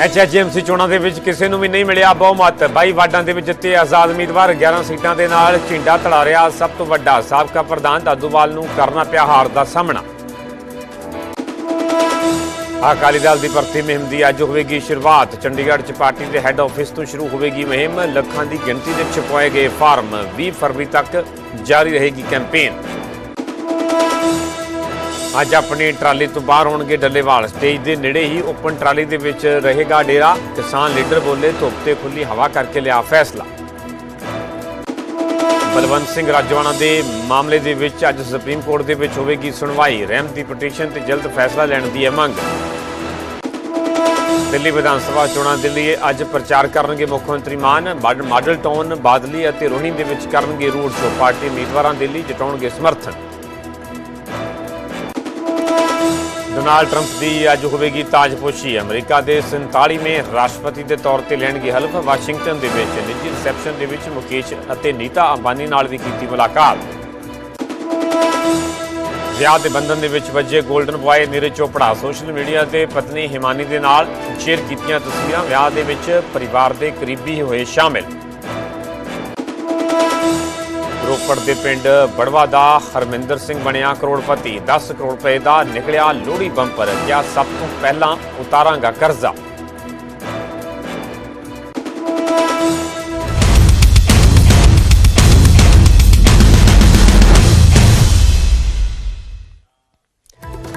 ਐਚਐਚਐਮਸੀ ਚੋਣਾਂ ਦੇ ਵਿੱਚ ਕਿਸੇ ਨੂੰ ਵੀ ਨਹੀਂ ਮਿਲਿਆ ਬਹੁਮਤ। 22 ਵਾਰਡਾਂ ਦੇ ਵਿੱਚ ਜਿੱਤੇ ਆਜ਼ਾਦ ਉਮੀਦਵਾਰ 11 ਸੀਟਾਂ ਦੇ ਨਾਲ ਝਿੰਡਾ ਧੜਾ ਰਿਹਾ। ਸਭ ਤੋਂ ਵੱਡਾ ਸਾਬਕਾ ਪ੍ਰਧਾਨ ਦਾਦੂਵਾਲ ਨੂੰ ਕਰਨਾ ਪਿਆ ਹਾਰ ਦਾ ਸਾਹਮਣਾ। ਅਕਾਲੀ ਦਲ ਦੀ ਭਰਤੀ ਮੁਹਿੰਮ ਦੀ ਅੱਜ ਹੋਵੇਗੀ ਸ਼ੁਰੂਆਤ। ਚੰਡੀਗੜ੍ਹ 'ਚ ਪਾਰਟੀ ਦੇ ਹੈੱਡ ਆਫਿਸ ਤੋਂ ਸ਼ੁਰੂ ਹੋਵੇਗੀ ਮੁਹਿੰਮ। ਲੱਖਾਂ ਦੀ ਗਿਣਤੀ ਦੇ ਛਪਵਾਏ ਗਏ ਫਾਰਮ। 20 ਫਰਵਰੀ ਤੱਕ ਜਾਰੀ ਰਹੇਗੀ ਕੈਂਪੇਨ ਅੱਜ ਆਪਣੀ ਟਰਾਲੀ ਤੋਂ ਬਾਹਰ ਹੋਣਗੇ ਡੱਲੇਵਾਲ। ਸਟੇਜ ਦੇ ਨੇੜੇ ਹੀ ਓਪਨ ਟਰਾਲੀ ਦੇ ਵਿੱਚ ਰਹੇਗਾ ਡੇਰਾ। ਕਿਸਾਨ ਲੀਡਰ ਬੋਲੇ, ਧੁੱਪ ਤੇ ਖੁੱਲੀ ਹਵਾ ਕਰਕੇ ਲਿਆ ਫੈਸਲਾ। ਬਲਵੰਤ ਸਿੰਘ ਰਾਜਵਾਨਾ ਦੇ ਮਾਮਲੇ ਦੇ ਵਿੱਚ ਅੱਜ ਸੁਪਰੀਮ ਕੋਰਟ ਦੇ ਵਿੱਚ ਹੋਵੇਗੀ ਸੁਣਵਾਈ। ਰਹਿਮ ਦੀ ਪਟੀਸ਼ਨ ਤੇ ਜਲਦ ਫੈਸਲਾ ਲੈਣ ਦੀ ਹੈ ਮੰਗ। ਦਿੱਲੀ ਵਿਧਾਨ ਸਭਾ ਚੋਣਾਂ ਦੇ ਲਈ ਅੱਜ ਪ੍ਰਚਾਰ ਕਰਨਗੇ ਮੁੱਖ ਮੰਤਰੀ ਮਾਨ। ਮਾਡ- ਮਾਡਲ ਟਾਊਨ ਬਾਦਲੀ ਅਤੇ ਰੋਹਿੰਦ ਦੇ ਵਿੱਚ ਕਰਨਗੇ ਰੋਡ ਸ਼ੋਅ। ਪਾਰਟੀ ਉਮੀਦਵਾਰਾਂ ਦੇ ਲਈ ਜਤਾਉਣਗੇ ਸਮਰਥਨ। ਡੋਨਾਲਡ ਟਰੰਪ ਦੀ ਅੱਜ ਹੋਵੇਗੀ ਤਾਜਪੋਸ਼ੀ। ਅਮਰੀਕਾ ਦੇ 47ਵੇਂ ਰਾਸ਼ਟਰਪਤੀ ਦੇ ਤੌਰ ਤੇ ਲੈਣਗੇ ਹਲਫ। ਵਾਸ਼ਿੰਗਟਨ ਦੇ ਵਿੱਚ ਨਿੱਜੀ ਰਿਸੈਪਸ਼ਨ ਦੇ ਵਿੱਚ ਮੁਕੇਸ਼ ਅਤੇ ਨੀਤਾ ਅੰਬਾਨੀ ਨਾਲ ਵੀ ਕੀਤੀ ਮੁਲਾਕਾਤ। ਵਿਆਹ ਦੇ ਬੰਧਨ ਦੇ ਵਿੱਚ ਵੱਜੇ golden boy Neeraj Chopra. Social media ਤੇ ਪਤਨੀ ਹਿਮਾਨੀ ਦੇ ਨਾਲ ਸ਼ੇਅਰ ਕੀਤੀਆਂ ਤਸਵੀਰਾਂ। ਵਿਆਹ ਦੇ ਵਿੱਚ ਪਰਿਵਾਰ ਦੇ ਕਰੀਬੀ ਹੋਏ ਸ਼ਾਮਿਲ। ਰੋਪੜ ਦੇ ਪਿੰਡ ਬੜਵਾ ਦਾ ਹਰਮਿੰਦਰ ਸਿੰਘ ਬਣਿਆ ਕਰੋੜਪਤੀ। 10 ਕਰੋੜ ਰੁਪਏ ਦਾ ਨਿਕਲਿਆ ਲੋਹੜੀ ਬੰਪਰ ਕਿਆ ਸਭ ਤੋਂ ਪਹਿਲਾਂ ਉਤਾਰਾਂਗਾ ਕਰਜ਼ਾ।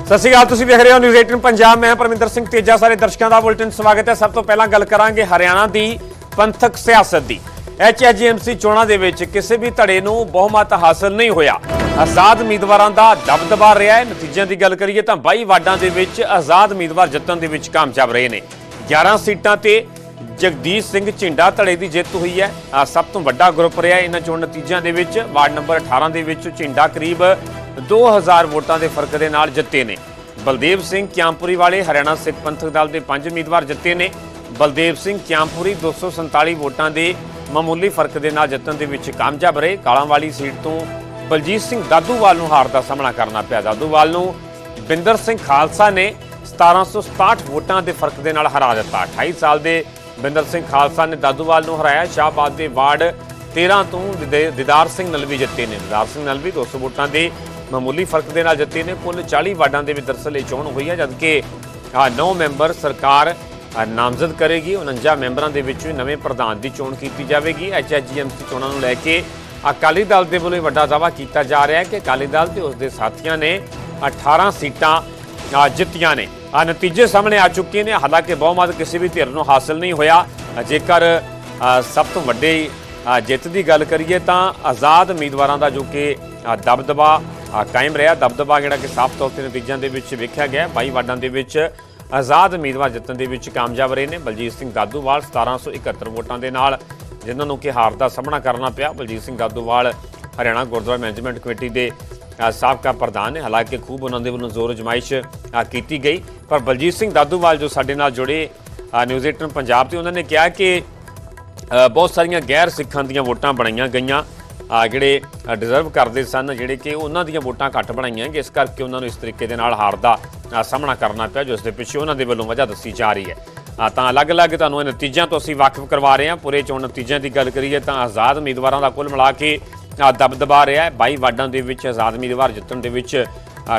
ਸਤਿ ਸ਼੍ਰੀ ਅਕਾਲ, ਤੁਸੀਂ ਵੇਖ ਰਹੇ ਹੋ ਨਿਊਜ਼ 18 ਪੰਜਾਬ। ਮੈਂ ਪਰਮਿੰਦਰ ਸਿੰਘ ਤੇਜਾ। ਸਾਰੇ ਦਰਸ਼ਕਾਂ ਦਾ ਬੁਲਟਨ ਸਵਾਗਤ ਹੈ। ਸਭ ਤੋਂ ਪਹਿਲਾਂ ਗੱਲ ਕਰਾਂਗੇ ਹਰਿਆਣਾ ਦੀ ਪੰਥਕ ਸਿਆਸਤ ਦੀ। ਐਚਐਜੀਐਮਸੀ ਚੋਣਾਂ ਦੇ ਵਿੱਚ ਕਿਸੇ ਵੀ ਧੜੇ ਨੂੰ ਬਹੁਮਤ ਹਾਸਲ ਨਹੀਂ ਹੋਇਆ। ਆਜ਼ਾਦ ਉਮੀਦਵਾਰਾਂ ਦਾ ਦਬਦਬਾ ਰਿਹਾ ਹੈ। ਨਤੀਜਿਆਂ ਦੀ ਗੱਲ ਕਰੀਏ ਤਾਂ 22 ਵਾਰਡਾਂ ਦੇ ਵਿੱਚ ਆਜ਼ਾਦ ਉਮੀਦਵਾਰ ਜਿੱਤਣ ਦੇ ਵਿੱਚ ਕਾਮਯਾਬ ਰਹੇ ਨੇ। 11 ਸੀਟਾਂ ਤੇ ਜਗਦੀਸ਼ ਸਿੰਘ ਝਿੰਡਾ ਧੜੇ ਦੀ ਜਿੱਤ ਹੋਈ ਹੈ। ਆਹ ਸਭ ਤੋਂ ਵੱਡਾ ਗਰੁੱਪ ਰਿਹਾ ਇਹਨਾਂ ਚੋਣ ਨਤੀਜਿਆਂ ਦੇ ਵਿੱਚ ਵਾਰਡ ਨੰਬਰ 18 ਦੇ ਵਿੱਚ ਝਿੰਡਾ ਕਰੀਬ 2000 ਵੋਟਾਂ ਦੇ ਫ਼ਰਕ ਦੇ ਨਾਲ ਜਿੱਤੇ ਨੇ। ਬਲਦੇਵ ਸਿੰਘ ਕਿਆਮਪੁਰੀ ਵਾਲੇ ਹਰਿਆਣਾ ਸਿੱਖ ਪੰਥਕ ਦਲ ਦੇ ਪੰਜ ਉਮੀਦਵਾਰ ਜਿੱਤੇ ਨੇ। ਬਲਦੇਵ ਸਿੰਘ ਕਿਆਮਪੁਰੀ 247 ਵੋਟਾਂ ਦੇ ਮਾਮੂਲੀ ਫ਼ਰਕ ਦੇ ਨਾਲ ਜਿੱਤਣ ਦੇ ਵਿੱਚ ਕਾਮਯਾਬ ਰਹੇ। ਕਾਲਾਂ ਵਾਲੀ ਸੀਟ ਤੋਂ ਬਲਜੀਤ ਸਿੰਘ ਦਾਦੂਵਾਲ ਨੂੰ ਹਾਰ ਦਾ ਸਾਹਮਣਾ ਕਰਨਾ ਪਿਆ। ਦਾਦੂਵਾਲ ਨੂੰ ਬਿੰਦਰ ਸਿੰਘ ਖਾਲਸਾ ਨੇ 1767 ਵੋਟਾਂ ਦੇ ਫ਼ਰਕ ਦੇ ਨਾਲ ਹਰਾ ਦਿੱਤਾ। 28 ਸਾਲ ਦੇ ਬਿੰਦਰ ਸਿੰਘ ਖਾਲਸਾ ਨੇ ਦਾਦੂਵਾਲ ਨੂੰ ਹਰਾਇਆ। ਸ਼ਾਹਬਾਦ ਦੇ ਵਾਰਡ 13 ਤੋਂ ਦਿਦੇ- ਦਿਦਾਰ ਸਿੰਘ ਨਲਵੀ ਜਿੱਤੇ ਨੇ। ਦਿਦਾਰ ਸਿੰਘ ਨਲਵੀ 200 ਵੋਟਾਂ ਦੇ ਮਾਮੂਲੀ ਫ਼ਰਕ ਦੇ ਨਾਲ ਜਿੱਤੇ ਨੇ। ਕੁੱਲ 40 ਵਾਰਡਾਂ ਦੇ ਵਿੱਚ ਦਰਅਸਲ ਇਹ ਚੋਣ ਹੋਈ ਹੈ, ਜਦਕਿ 9 ਮੈਂਬਰ ਸਰਕਾਰ ਨਾਮਜ਼ਦ ਕਰੇਗੀ। 49 ਮੈਂਬਰਾਂ ਦੇ ਵਿੱਚੋਂ ਹੀ ਨਵੇਂ ਪ੍ਰਧਾਨ ਦੀ ਚੋਣ ਕੀਤੀ ਜਾਵੇਗੀ। ਐਚਐਚਜੀਐਮਸੀ ਚੋਣਾਂ ਨੂੰ ਲੈ ਕੇ ਅਕਾਲੀ ਦਲ ਦੇ ਵੱਲੋਂ ਇਹ ਵੱਡਾ ਦਾਅਵਾ ਕੀਤਾ ਜਾ ਰਿਹਾ ਹੈ ਕਿ ਅਕਾਲੀ ਦਲ ਤੇ ਉਸ ਦੇ ਸਾਥੀਆਂ ਨੇ 18 ਸੀਟਾਂ ਜਿੱਤੀਆਂ ਨੇ। ਆ ਨਤੀਜੇ ਸਾਹਮਣੇ ਆ ਚੁੱਕੇ ਨੇ। ਹਾਲਾਂਕਿ ਬਹੁਮਤ ਕਿਸੇ ਵੀ ਧਿਰ ਨੂੰ ਹਾਸਲ ਨਹੀਂ ਹੋਇਆ। ਜੇਕਰ ਸਭ ਤੋਂ ਵੱਡੇ ਜਿੱਤ ਦੀ ਗੱਲ ਕਰੀਏ ਤਾਂ ਆਜ਼ਾਦ ਉਮੀਦਵਾਰਾਂ ਦਾ ਜੋ ਕਿ ਦਬਦਬਾ ਕਾਇਮ ਰਿਹਾ। ਦਬਦਬਾ ਜਿਹੜਾ ਕਿ ਸਾਫ਼ ਤੌਰ ਤੇ ਨਤੀਜਿਆਂ ਦੇ ਵਿੱਚ ਵੇਖਿਆ ਗਿਆ 22 ਵਾਰਡਾਂ ਦੇ ਵਿੱਚ ਆਜ਼ਾਦ ਉਮੀਦਵਾਰ ਜਿੱਤਣ ਦੇ ਵਿੱਚ ਕਾਮਯਾਬ ਰਹੇ ਨੇ ਬਲਜੀਤ ਸਿੰਘ ਦਾਦੂਵਾਲ 1771 ਵੋਟਾਂ ਦੇ ਨਾਲ, ਜਿਨ੍ਹਾਂ ਨੂੰ ਕਿ ਹਾਰ ਦਾ ਸਾਹਮਣਾ ਕਰਨਾ ਪਿਆ। ਬਲਜੀਤ ਸਿੰਘ ਦਾਦੂਵਾਲ ਹਰਿਆਣਾ ਗੁਰਦੁਆਰਾ ਮੈਨੇਜਮੈਂਟ ਕਮੇਟੀ ਦੇ ਸਾਬਕਾ ਪ੍ਰਧਾਨ ਨੇ। ਹਾਲਾਂਕਿ ਖੂਬ ਉਹਨਾਂ ਦੇ ਵੱਲੋਂ ਜ਼ੋਰ ਅਜਮਾਇਸ਼ ਕੀਤੀ ਗਈ। ਪਰ ਬਲਜੀਤ ਸਿੰਘ ਦਾਦੂਵਾਲ ਜੋ ਸਾਡੇ ਨਾਲ ਜੁੜੇ ਨਿਊਜ਼ 18 ਪੰਜਾਬ ਤੇ, ਉਹਨਾਂ ਨੇ ਕਿਹਾ ਕਿ ਬਹੁਤ ਸਾਰੀਆਂ ਗੈਰ ਸਿੱਖਾਂ ਦੀਆਂ ਵੋਟਾਂ ਬਣਾਈਆਂ ਗਈਆਂ। ਜਿਹੜੇ ਡਿਜ਼ਰਵ ਕਰਦੇ ਸਨ ਜਿਹੜੇ ਕਿ ਉਹਨਾਂ ਦੀਆਂ ਵੋਟਾਂ ਘੱਟ ਬਣਾਈਆਂ ਗਈਆਂ ਇਸ ਕਰਕੇ ਉਹਨਾਂ ਨੂੰ ਇਸ ਤਰੀਕੇ ਦੇ ਨਾਲ ਹਾਰ ਦਾ ਸਾਹਮਣਾ ਕਰਨਾ ਪਿਆ ਜਿਸ ਦੇ ਪਿੱਛੇ ਉਹਨਾਂ ਦੇ ਵੱਲੋਂ ਵਜ੍ਹਾ ਦੱਸੀ ਜਾ ਰਹੀ ਹੈ। ਤਾਂ ਅਲੱਗ-ਅਲੱਗ ਤੁਹਾਨੂੰ ਇਹ ਨਤੀਜਿਆਂ ਤੋਂ ਅਸੀਂ ਵਾਕਿਫ ਕਰਵਾ ਰਹੇ ਹਾਂ। ਪੂਰੇ ਚੋਣ ਨਤੀਜਿਆਂ ਦੀ ਗੱਲ ਕਰੀਏ ਤਾਂ ਆਜ਼ਾਦ ਉਮੀਦਵਾਰਾਂ ਦਾ ਕੁੱਲ ਮਿਲਾ ਕੇ ਦਬਦਬਾ ਰਿਹਾ ਹੈ। 22 ਵਾਰਡਾਂ ਦੇ ਵਿੱਚ ਆਜ਼ਾਦ ਉਮੀਦਵਾਰ ਜਿੱਤਣ ਦੇ ਵਿੱਚ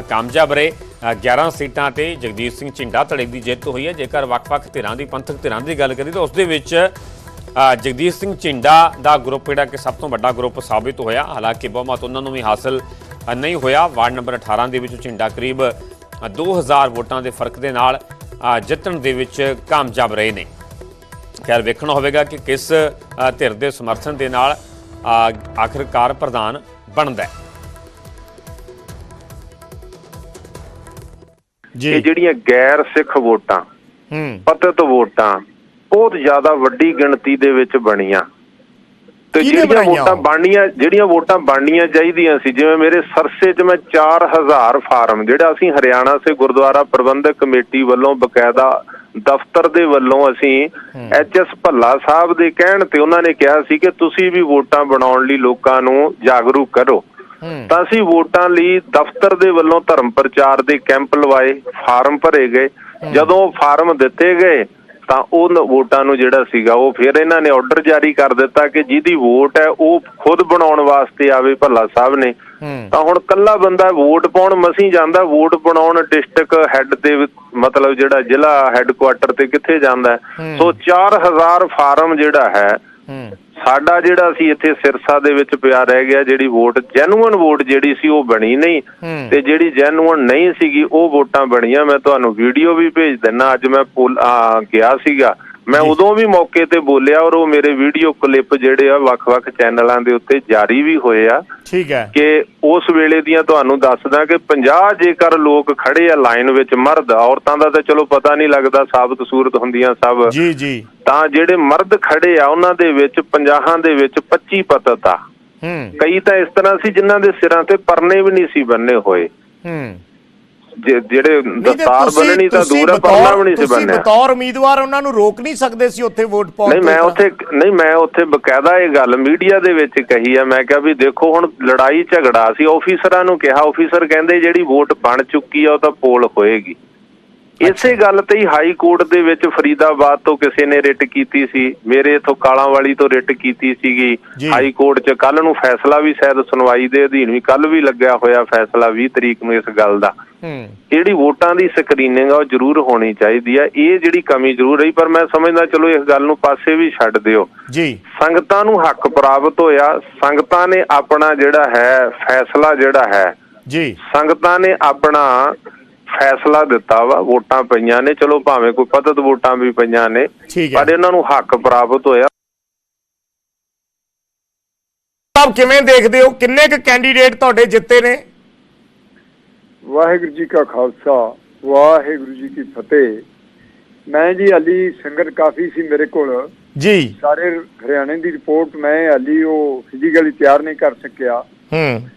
ਕਾਮਯਾਬ ਰਹੇ। ਅ, 11 ਸੀਟਾਂ ਤੇ ਜਗਦੀਸ਼ ਸਿੰਘ ਝਿੰਡਾ ਧੜੇ ਦੀ ਜਿੱਤ ਹੋਈ ਹੈ। ਜੇਕਰ ਵੱਖ-ਵੱਖ ਧਿਰਾਂ ਦੀ ਪੰਥਕ ਧਿਰਾਂ ਦੀ ਗੱਲ ਕਰੀਏ ਤਾਂ ਉਸ ਦੇ ਵਿੱਚ ਜਗਦੀਸ਼ ਸਿੰਘ ਝਿੰਡਾ ਦਾ ਗਰੁੱਪ ਜਿਹੜਾ ਕਿ ਸਭ ਤੋਂ ਵੱਡਾ ਗਰੁੱਪ ਸਾਬਿਤ ਹੋਇਆ। ਹਾਲਾਂਕਿ ਬਹੁਮਤ ਉਹਨਾਂ ਨੂੰ ਵੀ ਹਾਸਲ ਨਹੀਂ ਹੋਇਆ। ਵਾਰਡ ਨੰਬਰ 18 ਦੇ ਵਿੱਚ ਝਿੰਡਾ ਕਰੀਬ ਅ, 2000 ਵੋਟਾਂ ਦੇ ਫ਼ਰਕ ਦੇ ਨਾਲ ਜਿੱਤਣ ਦੇ ਵਿੱਚ ਕਾਮਯਾਬ ਰਹੇ ਨੇ। ਖੈਰ ਵੇਖਣਾ ਹੋਵੇਗਾ ਕਿ ਕਿਸ ਧਿਰ ਦੇ ਸਮਰਥਨ ਦੇ ਨਾਲ ਆਖਰਕਾਰ ਪ੍ਰਧਾਨ ਬਣਦਾ ਹੈ। ਇਹ ਜਿਹੜੀਆਂ ਗੈਰ ਸਿੱਖ ਵੋਟਾਂ ਹੂੰ। ਪਤਿਤ ਵੋਟਾਂ ਬਹੁਤ ਜ਼ਿਆਦਾ ਵੱਡੀ ਗਿਣਤੀ ਦੇ ਵਿੱਚ ਬਣੀਆਂ। ਤੇ ਜਿਹੜੀਆਂ ਵੋਟਾਂ ਉਹ? ਬਣਨੀਆਂ ਜਿਹੜੀਆਂ ਵੋਟਾਂ ਬਣਨੀਆਂ ਚਾਹੀਦੀਆਂ ਸੀ ਜਿਵੇਂ ਮੇਰੇ ਸਰਸੇ 'ਚ ਮੈਂ 4000 ਫਾਰਮ ਜਿਹੜਾ ਅਸੀਂ ਹਰਿਆਣਾ ਸੇ ਗੁਰਦੁਆਰਾ ਪ੍ਰਬੰਧਕ ਕਮੇਟੀ ਵੱਲੋਂ ਬਕਾਇਦਾ ਦਫ਼ਤਰ ਦੇ ਵੱਲੋਂ ਅਸੀਂ ਐਚਐਸ ਭੱਲਾ ਸਾਹਿਬ ਦੇ ਕਹਿਣ ਤੇ ਉਹਨਾਂ ਨੇ ਕਿਹਾ ਸੀ ਕਿ ਤੁਸੀਂ ਵੀ ਵੋਟਾਂ ਬਣਾਉਣ ਲਈ ਲੋਕਾਂ ਨੂੰ ਜਾਗਰੂਕ ਕਰੋ। ਤਾਂ ਅਸੀਂ ਵੋਟਾਂ ਲਈ ਦਫ਼ਤਰ ਦੇ ਵੱਲੋਂ ਧਰਮ ਪ੍ਰਚਾਰ ਦੇ ਕੈਂਪ ਲਵਾਏ ਫਾਰਮ ਭਰੇ ਗਏ। ਜਦੋਂ ਫਾਰਮ ਦਿੱਤੇ ਗਏ ਤਾਂ ਉਹ ਵੋਟਾਂ ਨੂੰ ਜਿਹੜਾ ਸੀਗਾ ਉਹ ਫਿਰ ਇਹਨਾਂ ਨੇ ਆਰਡਰ ਜਾਰੀ ਕਰ ਦਿੱਤਾ ਕਿ ਜਿਹਦੀ ਵੋਟ ਹੈ ਉਹ ਖੁਦ ਬਣਾਉਣ ਵਾਸਤੇ ਆਵੇ ਭੱਲਾ ਸਾਹਿਬ ਨੇ। ਤਾਂ ਹੁਣ ਕੱਲਾ ਬੰਦਾ ਵੋਟ ਪਾਉਣ ਮਸੀਂ ਜਾਂਦਾ ਵੋਟ ਬਣਾਉਣ ਡਿਸਟ੍ਰਿਕਟ ਹੈੱਡ ਤੇ ਮਤਲਬ ਜਿਹੜਾ ਜ਼ਿਲ੍ਹਾ ਹੈੱਡਕੁਆਟਰ ਤੇ ਕਿੱਥੇ ਜਾਂਦਾ। ਸੋ 4000 ਫਾਰਮ ਜਿਹੜਾ ਹੂੰ। ਸਾਡਾ ਜਿਹੜਾ ਸੀ ਇੱਥੇ ਸਿਰਸਾ ਦੇ ਵਿੱਚ ਪਿਆ ਰਹਿ ਗਿਆ ਜਿਹੜੀ ਵੋਟ ਜੈਨੂਅਨ ਵੋਟ ਜਿਹੜੀ ਸੀ ਉਹ ਬਣੀ ਨਹੀਂ। ਤੇ ਜਿਹੜੀ ਜੈਨੂਅਨ ਨਹੀਂ ਸੀਗੀ ਉਹ ਵੋਟਾਂ ਬਣੀਆਂ। ਮੈਂ ਤੁਹਾਨੂੰ ਵੀਡੀਓ ਵੀ ਭੇਜ ਦਿੰਨਾ। ਅੱਜ ਮੈਂ ਪੁਲ- ਆ, ਗਿਆ ਸੀਗਾ। ਮੈਂ ਉਦੋਂ ਵੀ ਮੌਕੇ ਤੇ ਬੋਲਿਆ ਔਰ ਉਹ ਮੇਰੇ ਵੀਡੀਓ ਕਲਿੱਪ ਜਿਹੜੇ ਆ ਵੱਖ-ਵੱਖ ਚੈਨਲਾਂ ਦੇ ਉੱਤੇ ਜਾਰੀ ਵੀ ਹੋਏ ਆ। ਠੀਕ ਹੈ। ਕਿ ਉਸ ਵੇਲੇ ਦੀਆਂ ਤੁਹਾਨੂੰ ਦੱਸਦਾ ਕਿ 50 ਜੇਕਰ ਲੋਕ ਖੜੇ ਆ ਲਾਈਨ ਵਿੱਚ ਮਰਦ ਔਰਤਾਂ ਦਾ ਤਾਂ ਚਲੋ ਪਤਾ ਨਹੀਂ ਲੱਗਦਾ ਸਾਬਤ ਸੂਰਤ ਹੁੰਦੀਆਂ ਸਭ। ਜੀ ਜੀ। ਤਾਂ ਜਿਹੜੇ ਮਰਦ ਖੜੇ ਆ ਉਹਨਾਂ ਦੇ ਵਿੱਚ 50 ਦੇ ਵਿੱਚ 25 ਪਤਤ। ਆ ਹੂੰ। ਕਈ ਤਾਂ ਇਸ ਤਰ੍ਹਾਂ ਸੀ ਜਿਨ੍ਹਾਂ ਦੇ ਸਿਰਾਂ ਤੇ ਪਰਨੇ ਵੀ ਨਹੀਂ ਸੀ ਬੰਨੇ ਹੋਏ। ਹੂੰ। ਜਿਹੜੇ ਦਸਤਾਰ ਤੁਸੀਂ- ਬੰਨਣੀ ਤਾਂ ਤੁਸੀਂ ਦੂਰ ਆ ਪਰਨਾ ਵੀ ਨਹੀਂ ਸੀ ਤੁਸੀਂ ਬੰਨਿਆ ਬਤੌਰ ਉਮੀਦਵਾਰ ਉਹਨਾਂ ਨੂੰ ਰੋਕ ਨਹੀਂ ਸਕਦੇ ਸੀ ਉੱਥੇ ਵੋਟ ਪਾਉਣ ਨਹੀਂ ਮੈਂ? ਉੱਥੇ ਨਹੀਂ ਮੈਂ ਉੱਥੇ ਬਕਾਇਦਾ ਇਹ ਗੱਲ ਮੀਡੀਆ ਦੇ ਵਿੱਚ ਕਹੀ ਆ ਮੈਂ ਕਿਹਾ ਵੀ ਦੇਖੋ ਹੁਣ ਲੜਾਈ ਝਗੜਾ ਸੀ ਆਫੀਸਰਾਂ ਨੂੰ ਕਿਹਾ ਆਫੀਸਰ ਕਹਿੰਦੇ ਜਿਹੜੀ ਵੋਟ ਬਣ ਚੁੱਕੀ ਆ ਉਹ ਤਾਂ ਪੋਲ ਹੋਏਗੀ ਇਸੇ ਗੱਲ ਤੇ ਹੀ ਹਾਈ ਕੋਰਟ ਦੇ ਵਿੱਚ ਫਰੀਦਾਬਾਦ ਤੋਂ ਕਿਸੇ ਨੇ ਰਿਟ ਕੀਤੀ ਸੀ। ਮੇਰੇ ਇਥੋਂ ਕਾਲਾਂਵਾਲੀ ਤੋਂ ਰਿਟ ਕੀਤੀ ਸੀਗੀ। ਹਾਈ ਕੋਰਟ 'ਚ ਕੱਲ ਨੂੰ ਫੈਸਲਾ ਵੀ ਸ਼ਾਇਦ ਸੁਣਵਾਈ ਦੇ ਅਧੀਨ ਵੀ ਕੱਲ ਵੀ ਲੱਗਿਆ ਹੋਇਆ ਫੈਸਲਾ 20 ਤਰੀਕ ਨੂੰ ਇਸ ਗੱਲ ਦਾ। ਹੂੰ। ਜਿਹੜੀ ਵੋਟਾਂ ਦੀ ਸਕਰੀਨਿੰਗ ਆ ਉਹ ਜ਼ਰੂਰ ਹੋਣੀ ਚਾਹੀਦੀ ਆ। ਇਹ ਜਿਹੜੀ ਕਮੀ ਜ਼ਰੂਰ ਰਹੀ ਪਰ ਮੈਂ ਸਮਝਦਾ ਚਲੋ ਇਸ ਗੱਲ ਨੂੰ ਪਾਸੇ ਵੀ ਛੱਡ ਦਿਓ। ਜੀ। ਸੰਗਤਾਂ ਨੂੰ ਹੱਕ ਪ੍ਰਾਪਤ ਹੋਇਆ। ਸੰਗਤਾਂ ਨੇ ਆਪਣਾ ਜਿਹੜਾ ਹੈ ਫੈਸਲਾ ਜਿਹੜਾ ਹੈ ਜੀ। ਸੰਗਤਾਂ ਨੇ ਆਪਣਾ ਫੈਸਲਾ ਦਿੱਤਾ ਵਾ ਵੋਟਾਂ ਪਈਆਂ ਨੇ। ਚਲੋ ਭਾਵੇਂ ਕੋਈ ਪਤਤ ਵੋਟਾਂ ਵੀ ਪਈਆਂ ਨੇ ਠੀਕ ਹੈ। ਪਰ ਇਹਨਾਂ ਨੂੰ ਹੱਕ ਪ੍ਰਾਪਤ ਹੋਇਆ। ਸਾਹਿਬ ਕਿਵੇਂ ਦੇਖਦੇ ਹੋ? ਕਿੰਨੇ ਕੁ ਕੈਂਡੀਡੇਟ ਤੁਹਾਡੇ ਜਿੱਤੇ ਨੇ? ਵਾਹਿਗੁਰੂ ਜੀ ਕਾ ਖਾਲਸਾ ਵਾਹਿਗੁਰੂ ਜੀ ਕੀ ਫਤਿਹ। ਮੈਂ ਜੀ ਹਾਲੀ ਸੰਗਤ ਕਾਫੀ ਸੀ ਮੇਰੇ ਕੋਲ। ਜੀ। ਸਾਰੇ ਹਰਿਆਣੇ ਦੀ ਰਿਪੋਰਟ ਮੈਂ ਹਾਲੀ ਉਹ ਫਿਜ਼ੀਕਲੀ ਤਿਆਰ ਨਹੀਂ ਕਰ ਸਕਿਆ। ਹੂੰ।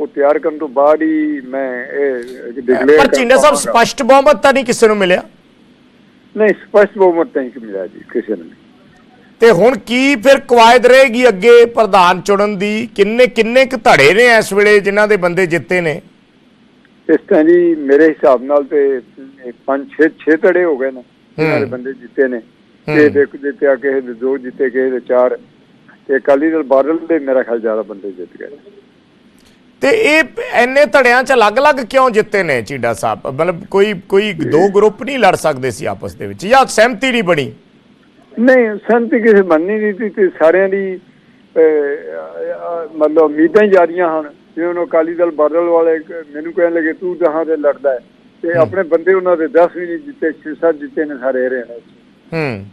ਉਹ ਤਿਆਰ ਕਰਨ ਤੋਂ ਬਾਅਦ ਹੀ ਮੈਂ ਇਹ ਡਿਕਲੇਅਰ ਪਰ ਚਿੰਦਾ ਸਾਹਿਬ ਸਪਸ਼ਟ ਬਹੁਮਤ ਤਾਂ ਨਹੀਂ ਕਿਸੇ ਨੂੰ ਮਿਲਿਆ? ਨਹੀਂ ਸਪਸ਼ਟ ਬਹੁਮਤ ਨਹੀਂ ਮਿਲਿਆ ਜੀ ਕਿਸੇ ਨੂੰ। ਤੇ ਹੁਣ ਕੀ ਫਿਰ ਕਵਾਇਦ ਰਹੇਗੀ ਅੱਗੇ ਪ੍ਰਧਾਨ ਚੁਣਨ ਦੀ? ਕਿੰਨੇ ਕਿੰਨੇ ਕੁ ਧੜੇ ਨੇ ਇਸ ਵੇਲੇ ਜਿਨ੍ਹਾਂ ਦੇ ਬੰਦੇ ਜਿੱਤੇ ਨੇ? ਇਸ ਤਰ੍ਹਾਂ ਜੀ ਮੇਰੇ ਹਿਸਾਬ ਨਾਲ ਤੇ 5 6 6 ਤੜੇ ਹੋ ਗਏ ਨੇ ਇਹਨਾਂ ਦੇ ਬੰਦੇ ਜਿੱਤੇ ਨੇ। ਕਿਸੇ ਦੇ ਇੱਕ ਜਿੱਤਿਆ ਕਿਸੇ ਦੇ ਦੋ ਜਿੱਤੇ ਕਿਸੇ ਦੇ ਚਾਰ। ਤੇ ਅਕਾਲੀ ਦਲ ਬਾਦਲ ਦੇ ਮੇਰਾ ਖਿਆਲ ਜ਼ਿਆਦਾ ਬੰਦੇ ਜਿੱਤ ਗਏ ਤੇ ਇਹ ਇੰਨੇ ਧੜਿਆਂ 'ਚ ਅਲੱਗ-ਅਲੱਗ ਕਿਉਂ ਜਿੱਤੇ ਨੇ ਚੀਡਾ ਸਾਹਿਬ? ਮਤਲਬ ਕੋਈ ਕੋਈ ਦੋ ਗਰੁੱਪ ਨਹੀਂ ਲੜ ਸਕਦੇ ਸੀ ਆਪਸ ਦੇ ਵਿੱਚ ਜਾਂ ਸਹਿਮਤੀ ਨਹੀਂ ਬਣੀ? ਨਹੀਂ ਸੰਤੀ ਕਿਸੇ ਮੰਨੀ ਨਹੀਂ ਸੀ ਤੇ ਸਾਰਿਆਂ ਦੀ ਮਤਲਬ ਉਮੀਦਾਂ ਹੀ ਜਾਰੀਆਂ ਹਨ। ਜਿਵੇਂ ਉਹ ਅਕਾਲੀ ਦਲ ਬਾਦਲ ਵਾਲੇ ਮੈਨੂੰ ਕਹਿਣ ਲੱਗੇ ਤੂੰ ਜਹਾਂ ਤੇ ਲੜਦਾ ਹੈ? ਤੇ ਆਪਣੇ ਬੰਦੇ ਉਹਨਾਂ ਦੇ 10 ਵੀ ਨਹੀਂ ਜਿੱਤੇ 6-7 ਜਿੱਤੇ ਨੇ ਸਾਰੇ ਹਰਿਆਣਾ 'ਚ ਹੂੰ।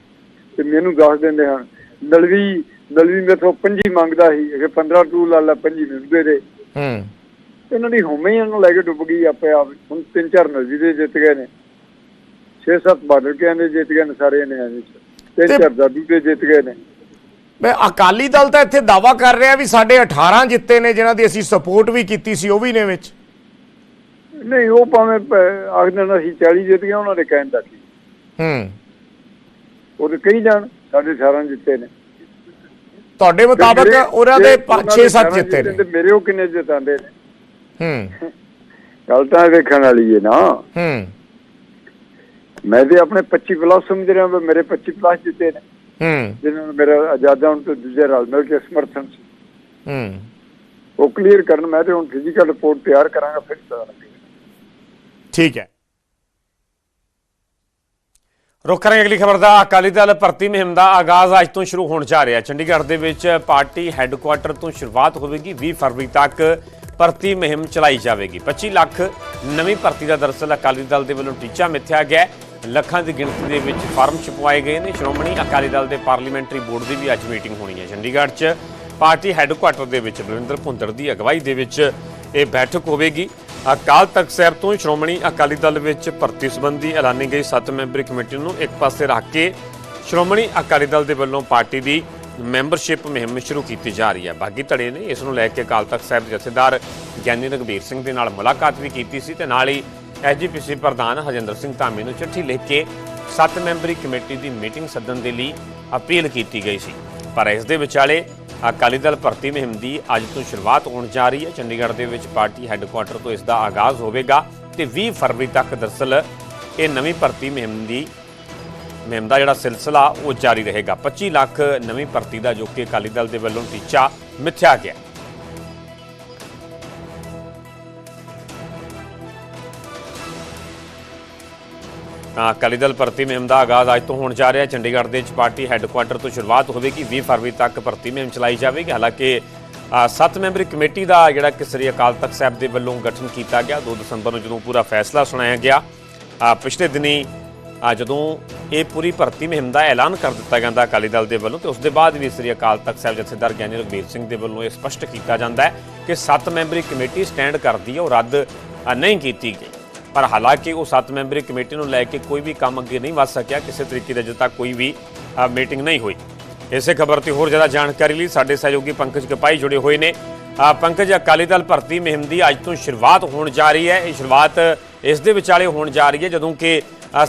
ਤੇ ਮੈਨੂੰ ਦੱਸ ਦਿੰਦੇ ਹਨ ਨਲਵੀ ਨਲਵੀ ਮੇਥੋਂ ਪੰਜੀ ਮੰਗਦਾ ਸੀ ਕਿ 15 ਟੂ ਲਾ ਲਾ ਪੰਜੀ ਮੈਨੂੰ ਦੇ ਦੇ ਹੂੰ। ਇਹਨਾਂ ਦੀ ਹੋਮੇ ਇਹਨੂੰ ਲੈ ਕੇ ਡੁੱਬ ਗਈ ਆਪੇ ਆਪ। ਹੁਣ ਤਿੰਨ ਚਾਰ ਨਲਵੀ ਦੇ ਜਿੱਤ ਗਏ ਨੇ। 6-7 ਬਾਦਲ ਕੇ ਦੇ ਜਿੱਤ ਗਏ ਨੇ ਸਾਰੇ ਨੇ ਤੇ- ਚਾਰ ਦਾਦੂ ਦੇ ਜਿੱਤ ਗਏ ਨੇ। ਮੈਂ ਅਕਾਲੀ ਦਲ ਤਾਂ ਇੱਥੇ ਦਾਵਾ ਕਰ ਰਿਹਾ ਵੀ ਸਾਡੇ 18 ਜਿੱਤੇ ਨੇ ਜਿਨ੍ਹਾਂ ਦੀ ਅਸੀਂ ਸਪੋਰਟ ਵੀ ਕੀਤੀ ਸੀ ਉਹ ਵੀ ਨੇ ਵਿੱਚ। ਨਹੀਂ ਉਹ ਭਾਵੇਂ ਆਖਦੇ ਨੇ ਅਸੀਂ 40 ਜਿੱਤ ਗਏ ਉਹਨਾਂ ਦੇ ਕਹਿਣ ਦਾ ਕੀ? ਹੂੰ। ਉਹ ਤੇ ਕਹੀ ਜਾਣ ਸਾਡੇ 18 ਜਿੱਤੇ ਨੇ। ਤੁਹਾਡੇ ਮੁਤਾਬਕ ਉਹਨਾਂ ਦੇ ਜੇ ਉਹਨਾਂ 6-7 18 ਜਿੱਤੇ ਨੇ। ਤੇ ਮੇਰੇ ਉਹ ਕਿੰਨੇ ਜਿਤਾਉਂਦੇ ਨੇ? ਹੂੰ। ਗੱਲ ਤਾਂ ਵੇਖਣ ਵਾਲੀ ਹੈ ਨਾ। ਹੂੰ। ਮੈਂ ਤੇ ਆਪਣੇ 25 ਪਲੱਸ ਸਮਝ ਰਿਹਾ ਵੀ ਮੇਰੇ 25 ਪਲੱਸ ਜਿੱਤੇ ਨੇ। ਹੂੰ। ਜਿਨ੍ਹਾਂ ਨੂੰ ਮੇਰਾ ਆਜ਼ਾਦਾਂ ਹੁਣ ਤੋਂ ਦੂਜੇ ਰਲ ਮਿਲ ਕੇ ਸਮਰਥਨ ਸੀ। ਹੂੰ। ਉਹ ਕਲੀਅਰ ਕਰਨ ਮੈਂ ਤੇ ਹੁਣ ਫਿਜ਼ੀਕਲ ਰਿਪੋਰਟ ਤਿਆਰ ਕਰਾਂਗਾ ਫਿਰ ਪਤਾ ਲੱਗੇਗਾ। ਠੀਕ ਹੈ। ਰੁਕ ਕਰਾਂਗੇ ਅਗਲੀ ਖਬਰ ਦਾ, ਅਕਾਲੀ ਦਲ ਭਰਤੀ ਮੁਹਿੰਮ ਦਾ ਆਗਾਜ਼ ਅੱਜ ਤੋਂ ਸ਼ੁਰੂ ਹੋਣ ਜਾ ਰਿਹਾ ਹੈ। ਚੰਡੀਗੜ੍ਹ ਦੇ ਵਿੱਚ ਪਾਰਟੀ ਹੈੱਡਕੁਆਟਰ ਤੋਂ ਸ਼ੁਰੂਆਤ ਹੋਵੇਗੀ 20 ਫਰਵਰੀ ਤੱਕ ਭਰਤੀ ਮੁਹਿੰਮ ਚਲਾਈ ਜਾਵੇਗੀ। 25 ਲੱਖ ਨਵੀਂ ਭਰਤੀ ਦਾ ਦਰਅਸਲ ਅਕਾਲੀ ਦਲ ਦੇ ਵੱਲੋਂ ਟੀਚਾ ਮਿੱਥਿਆ ਗਿਆ ਲੱਖਾਂ ਦੀ ਗਿਣਤੀ ਦੇ ਵਿੱਚ ਫਾਰਮ ਛਪਵਾਏ ਗਏ ਨੇ। ਸ਼੍ਰੋਮਣੀ ਅਕਾਲੀ ਦਲ ਦੇ ਪਾਰਲੀਮੈਂਟਰੀ ਬੋਰਡ ਦੀ ਵੀ ਅੱਜ ਮੀਟਿੰਗ ਹੋਣੀ ਹੈ। ਚੰਡੀਗੜ੍ਹ 'ਚ ਪਾਰਟੀ ਹੈੱਡਕੁਆਟਰ ਦੇ ਵਿੱਚ ਬਲਵਿੰਦਰ ਭੁੰਦੜ ਦੀ ਅਗਵਾਈ ਦੇ ਵਿੱਚ ਇਹ ਬੈਠਕ ਹੋਵੇਗੀ। ਅਕਾਲ ਤਖਤ ਸਾਹਿਬ ਤੋਂ ਸ਼੍ਰੋਮਣੀ ਅਕਾਲੀ ਦਲ ਵਿੱਚ ਭਰਤੀ ਸੰਬੰਧੀ ਐਲਾਨੀ ਗਈ 7 ਮੈਂਬਰੀ ਕਮੇਟੀ ਨੂੰ ਇੱਕ ਪਾਸੇ ਰੱਖ ਕੇ ਸ਼੍ਰੋਮਣੀ ਅਕਾਲੀ ਦਲ ਦੇ ਵੱਲੋਂ ਪਾਰਟੀ ਦੀ ਮੈਂਬਰਸ਼ਿਪ ਮੁਹਿੰਮ ਸ਼ੁਰੂ ਕੀਤੀ ਜਾ ਰਹੀ ਹੈ। ਬਾਗੀ ਧੜੇ ਨੇ ਇਸ ਨੂੰ ਲੈ ਕੇ ਅਕਾਲ ਤਖਤ ਸਾਹਿਬ ਦੇ ਜਥੇਦਾਰ ਗਿਆਨੀ ਰਘਬੀਰ ਸਿੰਘ ਦੇ ਨਾਲ ਮੁਲਾਕਾਤ ਵੀ ਕੀਤੀ ਸੀ ਤੇ ਨਾਲ ਹੀ ਐਸਜੀਪੀਸੀ ਪ੍ਰਧਾਨ ਹਜਿੰਦਰ ਸਿੰਘ ਧਾਮੀ ਨੂੰ ਚਿੱਠੀ ਲਿਖ ਕੇ 7 ਮੈਂਬਰੀ ਕਮੇਟੀ ਦੀ ਮੀਟਿੰਗ ਸੱਦਣ ਦੇ ਲਈ ਅਪੀਲ ਕੀਤੀ ਗਈ ਸੀ। ਪਰ ਇਸ ਦੇ ਵਿਚਾਲੇ ਅਕਾਲੀ ਦਲ ਭਰਤੀ ਮੁਹਿੰਮ ਦੀ ਅੱਜ ਤੋਂ ਸ਼ੁਰੂਆਤ ਹੋਣ ਜਾ ਰਹੀ ਹੈ। ਚੰਡੀਗੜ੍ਹ ਦੇ ਵਿੱਚ ਪਾਰਟੀ ਹੈੱਡਕੁਆਟਰ ਤੋਂ ਇਸ ਦਾ ਆਗਾਜ਼ ਹੋਵੇਗਾ ਤੇ 20 ਫਰਵਰੀ ਤੱਕ ਦਰਸਲ ਇਹ ਨਵੀਂ ਭਰਤੀ ਮੁਹਿੰਮ ਦੀ ਮੁਹਿੰਮ ਦਾ ਜਿਹੜਾ ਸਿਲਸਿਲਾ, ਉਹ ਜਾਰੀ ਰਹੇਗਾ। 25 ਲੱਖ ਨਵੀਂ ਭਰਤੀ ਦਾ ਜੋ ਕਿ ਅਕਾਲੀ ਦਲ ਦੇ ਵੱਲੋਂ ਟੀਚਾ ਮਿਥਿਆ ਗਿਆ। ਅਕਾਲੀ ਦਲ ਭਰਤੀ ਮੁਹਿੰਮ ਦਾ ਆਗਾਜ਼ ਅੱਜ ਤੋਂ ਹੋਣ ਜਾ ਰਿਹਾ ਚੰਡੀਗੜ੍ਹ ਦੇ ਵਿੱਚ ਪਾਰਟੀ ਹੈੱਡਕੁਆਟਰ ਤੋਂ ਸ਼ੁਰੂਆਤ ਹੋਵੇਗੀ। 20 ਫਰਵਰੀ ਤੱਕ ਭਰਤੀ ਮੁਹਿੰਮ ਚਲਾਈ ਜਾਵੇਗੀ। ਹਾਲਾਂਕਿ ਸੱਤ ਮੈਂਬਰੀ ਕਮੇਟੀ ਦਾ ਜਿਹੜਾ ਕਿ ਸ੍ਰੀ ਅਕਾਲ ਤਖਤ ਸਾਹਿਬ ਦੇ ਵੱਲੋਂ ਗਠਨ ਕੀਤਾ ਗਿਆ। 2 ਦਸੰਬਰ ਨੂੰ ਜਦੋਂ ਪੂਰਾ ਫੈਸਲਾ ਸੁਣਾਇਆ ਗਿਆ ਪਿਛਲੇ ਦਿਨੀ ਜਦੋਂ ਇਹ ਪੂਰੀ ਭਰਤੀ ਮੁਹਿੰਮ ਦਾ ਐਲਾਨ ਕਰ ਦਿੱਤਾ ਜਾਂਦਾ ਅਕਾਲੀ ਦਲ ਦੇ ਵੱਲੋਂ, ਤੇ ਉਸ ਦੇ ਬਾਅਦ ਵੀ ਸ੍ਰੀ ਅਕਾਲ ਤਖਤ ਸਾਹਿਬ ਜਥੇਦਾਰ ਗਿਆਨੀ ਰਘਬੀਰ ਸਿੰਘ ਦੇ ਵੱਲੋਂ ਇਹ ਸਪਸ਼ਟ ਕੀਤਾ ਜਾਂਦਾ ਹੈ ਕਿ ਸੱਤ ਮੈਂਬਰੀ ਕਮੇਟੀ ਸਟੈਂਡ ਕਰਦੀ ਹੈ, ਉਹ ਰੱਦ ਨਹੀਂ ਕੀਤੀ ਗਈ। ਪਰ ਹਾਲਾਂਕਿ ਉਹ ਸੱਤ ਮੈਂਬਰੀ ਕਮੇਟੀ ਨੂੰ ਲੈ ਕੇ ਕੋਈ ਵੀ ਕੰਮ ਅੱਗੇ ਨਹੀਂ ਵਧ ਸਕਿਆ, ਕਿਸੇ ਤਰੀਕੇ ਦੀ ਅਜੇ ਤੱਕ ਕੋਈ ਵੀ ਮੀਟਿੰਗ ਨਹੀਂ ਹੋਈ। ਇਸੇ ਖਬਰ ਤੇ ਹੋਰ ਜ਼ਿਆਦਾ ਜਾਣਕਾਰੀ ਲਈ ਸਾਡੇ ਸਹਿਯੋਗੀ ਪੰਕਜ ਕਪਾਈ ਜੁੜੇ ਹੋਏ ਨੇ। ਪੰਕਜ, ਅਕਾਲੀ ਦਲ ਭਰਤੀ ਮੁਹਿੰਮ ਦੀ ਅੱਜ ਤੋਂ ਸ਼ੁਰੂਆਤ ਹੋਣ ਜਾ ਰਹੀ ਹੈ। ਇਹ ਸ਼ੁਰੂਆਤ ਇਸ ਦੇ ਵਿਚਾਲੇ ਹੋਣ ਜਾ ਰਹੀ ਹੈ, ਜਦੋਂ ਕਿ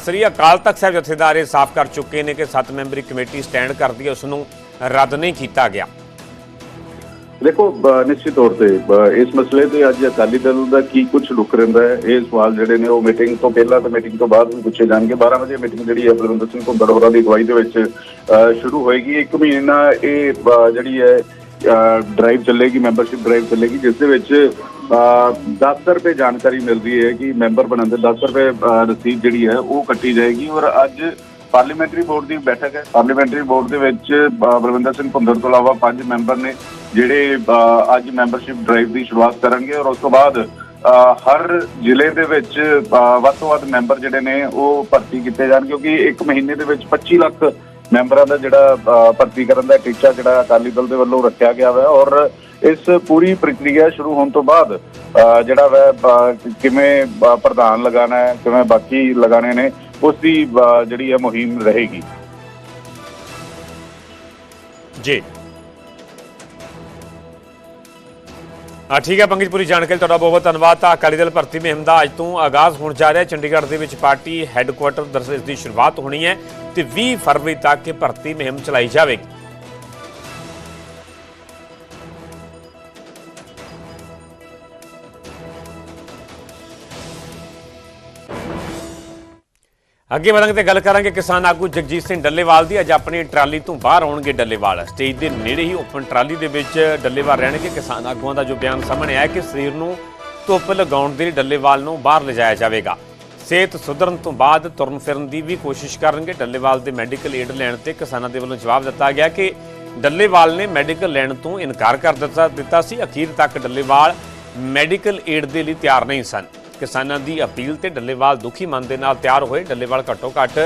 ਸ੍ਰੀ ਅਕਾਲ ਤਖਤ ਸਾਹਿਬ ਜਥੇਦਾਰ ਇਹ ਸਾਫ਼ ਕਰ ਚੁੱਕੇ ਨੇ ਕਿ ਸੱਤ ਮੈਂਬਰੀ ਕਮੇਟੀ ਸਟੈਂਡ ਕਰਦੀ ਹੈ ਉਸ ਨੂੰ ਰੱਦ ਨਹੀਂ ਕੀਤਾ ਗਿਆ। ਦੇਖੋ ਨਿਸ਼ਚਿਤ ਤੌਰ ਤੇ ਇਸ ਮਸਲੇ ਤੇ ਅੱਜ ਅਕਾਲੀ ਦਲ ਦਾ ਕੀ ਕੁਝ ਰੁਕ ਰਹਿੰਦਾ ਹੈ ਇਹ ਸਵਾਲ ਜਿਹੜੇ ਨੇ ਉਹ ਮੀਟਿੰਗ ਤੋਂ ਪਹਿਲਾਂ ਤੇ ਮੀਟਿੰਗ ਤੋਂ ਬਾਅਦ ਵੀ ਪੁੱਛੇ ਜਾਣਗੇ। 12 ਵਜੇ ਮੀਟਿੰਗ ਜਿਹੜੀ ਹੈ ਬਲਵਿੰਦਰ ਸਿੰਘ ਭੁੰਦੜ ਹੋਰਾਂ ਦੀ ਅਗਵਾਈ ਦੇ ਵਿੱਚ ਸ਼ੁਰੂ ਹੋਏਗੀ। ਇੱਕ ਮਹੀਨਾ ਇਹ ਜਿਹੜੀ ਹੈ ਡਰਾਈਵ ਚੱਲੇਗੀ ਮੈਂਬਰਸ਼ਿਪ ਡਰਾਈਵ ਚੱਲੇਗੀ ਜਿਸ ਦੇ ਵਿੱਚ ਅ, 10 ਰੁਪਏ ਜਾਣਕਾਰੀ ਮਿਲਦੀ ਹੈ ਕਿ ਮੈਂਬਰ ਬਣਨ ਦੇ 10 ਰੁਪਏ ਰਸੀਦ ਜਿਹੜੀ ਹੈ ਉਹ ਕੱਟੀ ਜਾਏਗੀ ਔਰ ਅੱਜ ਪਾਰਲੀਮੈਂਟਰੀ ਬੋਰਡ ਦੀ ਬੈਠਕ ਹੈ। ਪਾਰਲੀਮੈਂਟਰੀ ਬੋਰਡ ਦੇ ਵਿੱਚ ਬਲਵਿੰਦਰ ਸਿੰਘ ਭੁੰਦਰ ਤੋਂ ਇਲਾਵਾ ਪੰਜ ਮੈਂਬਰ ਨੇ, ਜਿਹੜੇ ਅੱਜ ਮੈਂਬਰਸ਼ਿਪ ਡਰਾਈਵ ਦੀ ਸ਼ੁਰੂਆਤ ਕਰਨਗੇ ਔਰ ਉਸ ਤੋਂ ਬਾਅਦ ਹਰ ਜ਼ਿਲ੍ਹੇ ਦੇ ਵਿੱਚ ਵੱਧ ਤੋਂ ਵੱਧ ਮੈਂਬਰ ਜਿਹੜੇ ਨੇ, ਉਹ ਭਰਤੀ ਕੀਤੇ ਜਾਣ ਕਿਉਂਕਿ ਇੱਕ ਮਹੀਨੇ ਦੇ ਵਿੱਚ 25 ਲੱਖ ਮੈਂਬਰਾਂ ਦਾ ਜਿਹੜਾ ਭਰਤੀ ਕਰਨ ਦਾ ਟੀਚਾ ਜਿਹੜਾ ਅਕਾਲੀ ਦਲ ਦੇ ਵੱਲੋਂ ਰੱਖਿਆ ਗਿਆ ਹੈ ਔਰ ਇਸ ਪੂਰੀ ਪ੍ਰਕਿਰਿਆ ਸ਼ੁਰੂ ਹੋਣ ਤੋਂ ਬਾਅਦ ਜਿਹੜਾ ਵੈ ਕਿਵੇਂ ਪ੍ਰਧਾਨ ਲਗਾਣਾ ਹੈ, ਕਿਵੇਂ ਬਾਕੀ ਲਗਾਣੇ ਨੇ ਉਸ ਦੀ ਜਿਹੜੀ ਹੈ ਮੁਹਿੰਮ ਰਹੇਗੀ। ਜੀ। ਆ ਠੀਕ ਹੈ ਪੰਕਜ ਪੂਰੀ ਜਾਣਕਾਰੀ ਤੁਹਾਡਾ ਬਹੁਤ ਬਹੁਤ ਧੰਨਵਾਦ। ਤਾਂ ਅਕਾਲੀ ਦਲ ਭਰਤੀ ਮੁਹਿੰਮ ਦਾ ਅੱਜ ਤੋਂ ਆਗਾਜ਼ ਹੋਣ ਜਾ ਰਿਹਾ। ਹੈ ਚੰਡੀਗੜ੍ਹ ਦੇ ਵਿੱਚ ਪਾਰਟੀ ਹੈੱਡਕੁਆਟਰ ਦਰਸਲ ਇਸ ਦੀ ਸ਼ੁਰੂਆਤ ਹੋਣੀ ਹੈ ਤੇ 20 ਫਰਵਰੀ ਤੱਕ ਇਹ ਭਰਤੀ ਮੁਹਿੰਮ ਚਲਾਈ ਜਾਵੇਗੀ। ਅੱਗੇ ਵਧਾਂਗੇ ਤੇ ਗੱਲ ਕਰਾਂਗੇ ਕਿਸਾਨ ਆਗੂ ਜਗਜੀਤ ਸਿੰਘ ਡੱਲੇਵਾਲ ਦੀ। ਅੱਜ ਆਪਣੀ ਟਰਾਲੀ ਤੋਂ ਬਾਹਰ ਆਉਣਗੇ ਡੱਲੇਵਾਲ। ਸਟੇਜ ਦੇ ਨੇੜੇ ਹੀ ਓਪਨ ਟਰਾਲੀ ਦੇ ਵਿੱਚ ਡੱਲੇਵਾਲ ਰਹਿਣਗੇ। ਕਿਸਾਨ ਆਗੂਆਂ ਦਾ ਜੋ ਬਿਆਨ ਸਾਹਮਣੇ ਆਇਆ ਕਿ ਸਰੀਰ ਨੂੰ ਧੁੱਪ ਲਗਾਉਣ ਦੇ ਲਈ ਡੱਲੇਵਾਲ ਨੂੰ ਬਾਹਰ ਲਿਜਾਇਆ ਜਾਵੇਗਾ। ਸਿਹਤ ਸੁਧਰਨ ਤੋਂ ਬਾਅਦ ਤੁਰਨ ਫਿਰਨ ਦੀ ਵੀ ਕੋਸ਼ਿਸ਼ ਕਰਨਗੇ। ਡੱਲੇਵਾਲ ਦੇ ਮੈਡੀਕਲ ਏਡ ਲੈਣ ਤੇ ਕਿਸਾਨਾਂ ਦੇ ਵੱਲੋਂ ਜਵਾਬ ਦਿੱਤਾ ਗਿਆ ਕਿ ਡੱਲੇਵਾਲ ਨੇ ਮੈਡੀਕਲ ਲੈਣ ਤੋਂ ਇਨਕਾਰ ਕਰ ਦਿੱਤਾ ਦਿੱਤਾ ਸੀ। ਅਖੀਰ ਤੱਕ ਡੱਲੇਵਾਲ ਮੈਡੀਕਲ ਏਡ ਦੇ ਲਈ ਤਿਆਰ ਨਹੀਂ ਸਨ। ਕਿਸਾਨਾਂ ਦੀ ਅਪੀਲ ਤੇ ਡੱਲੇਵਾਲ ਦੁਖੀ ਮਨ ਦੇ ਨਾਲ ਤਿਆਰ ਹੋਏ। ਡੱਲੇਵਾਲ ਘੱਟੋ ਘੱਟ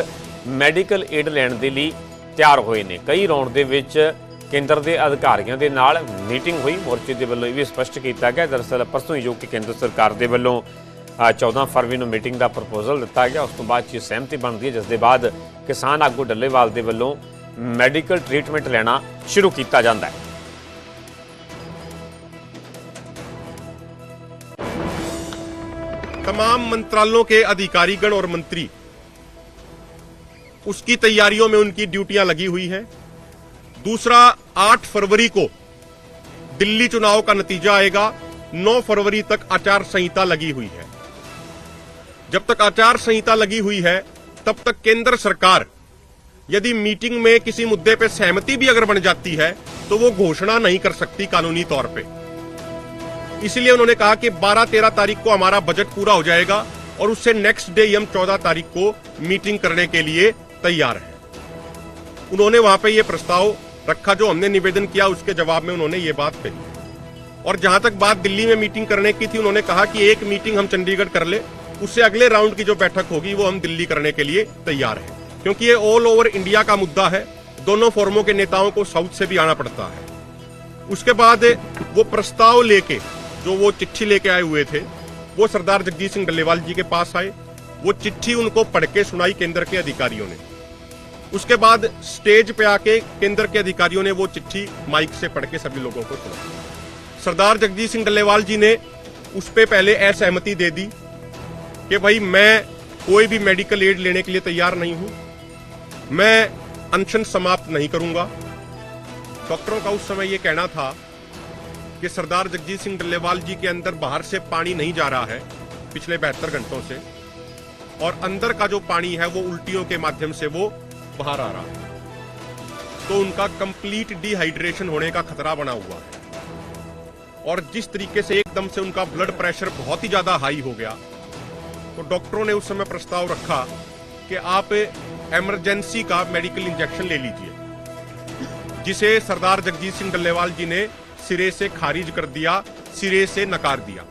ਮੈਡੀਕਲ ਏਡ ਲੈਣ ਦੇ ਲਈ ਤਿਆਰ ਹੋਏ ਨੇ। ਕਈ ਰੌਂਡ ਦੇ ਵਿੱਚ ਕੇਂਦਰ ਦੇ ਅਧਿਕਾਰੀਆਂ ਦੇ ਨਾਲ ਮੀਟਿੰਗ ਹੋਈ। ਮੋਰਚੇ ਦੇ ਵੱਲੋਂ ਇਹ ਵੀ ਸਪਸ਼ਟ ਕੀਤਾ ਗਿਆ। ਦਰਅਸਲ ਪਰਸੋਂ ਹੀ ਜੋ ਕਿ ਕੇਂਦਰ ਸਰਕਾਰ ਦੇ ਵੱਲੋਂ ਅ, 14 ਫਰਵਰੀ ਨੂੰ ਮੀਟਿੰਗ ਦਾ ਪ੍ਰਪੋਜ਼ਲ ਦਿੱਤਾ ਗਿਆ। ਉਸ ਤੋਂ ਬਾਅਦ 'ਚ ਸਹਿਮਤੀ ਬਣਦੀ ਹੈ ਜਿਸ ਦੇ ਬਾਅਦ ਕਿਸਾਨ ਆਗੂ ਡੱਲੇਵਾਲ ਦੇ ਵੱਲੋਂ ਮੈਡੀਕਲ ਟ੍ਰੀਟਮੈਂਟ ਲੈਣਾ ਸ਼ੁਰੂ ਕੀਤਾ ਜਾਂਦਾ ਹੈ। तमाम मंत्रालयों के अधिकारीगण और मंत्री, उसकी तैयारियों में उनकी ड्यूटियाँ लगी हुई है। दूसरा 8 फरवरी को दिल्ली चुनाव का नतीजा आएगा। 9 फरवरी तक आचार संहिता लगी हुई है। जब तक आचार संहिता लगी हुई है, तब तक केंद्र सरकार, यदि मीटिंग में किसी मुद्दे पर सहमति भी अगर बन जाती है तो वो घोषणा नहीं कर सकती कानूनी तौर पे। इसलिए उन्होंने कहा कि 12-13 तारीख को हमारा बजट पूरा हो जाएगा और उससे नेक्स्ट डे हम 14 तारीख को मीटिंग करने के लिए तैयार हैं। उन्होंने वहाँ पे ये प्रस्ताव रखा जो हमने निवेदन किया, उसके जवाब में उन्होंने ये बात कही। और जहाँ तक बात दिल्ली में मीटिंग करने की थी, उन्होंने कहा कि एक मीटिंग हम चंडीगढ़ कर ले, उससे अगले राउंड की जो बैठक होगी, वो हम दिल्ली करने के लिए तैयार हैं। क्योंकि ये ऑल ओवर इंडिया का मुद्दा है, दोनों फोरमों के नेताओं को साउथ से भी आना पड़ता है। उसके बाद वो प्रस्ताव लेके जो वो चिट्ठी लेके आए हुए थे, वो सरदार जगजीत सिंह डल्लेवाल जी के पास आए। वो चिट्ठी उनको पढ़ के सुनाई केंद्र के अधिकारियों ने। उसके बाद स्टेज पे आके केंद्र के अधिकारियों ने वो चिट्ठी माइक से पढ़ के सभी लोगों को सुनाई। सरदार जगजीत सिंह डल्लेवाल जी ने उस पर पहले असहमति दे दी कि भाई मैं कोई भी मेडिकल एड लेने के लिए तैयार नहीं हूँ। मैं अनशन समाप्त नहीं करूँगा। डॉक्टरों का उस समय यह कहना था कि सरदार जगजीत सिंह डल्लेवाल जी के अंदर बाहर से पानी नहीं जा रहा है पिछले बहत्तर घंटों से, और अंदर का जो पानी है वो उल्टियों के माध्यम से वो बाहर आ रहा है। तो उनका कंप्लीट डिहाइड्रेशन होने का खतरा बना हुआ है। और जिस तरीके से एकदम से उनका ब्लड प्रेशर बहुत ही ज़्यादा हाई हो गया तो डॉक्टरों ने उस समय प्रस्ताव रखा कि आप इमरजेंसी का मेडिकल इंजेक्शन ले लीजिए, जिसे सरदार जगजीत सिंह डल्लेवाल जी ने सिरे से खारिज कर दिया सिरे से नकार दिया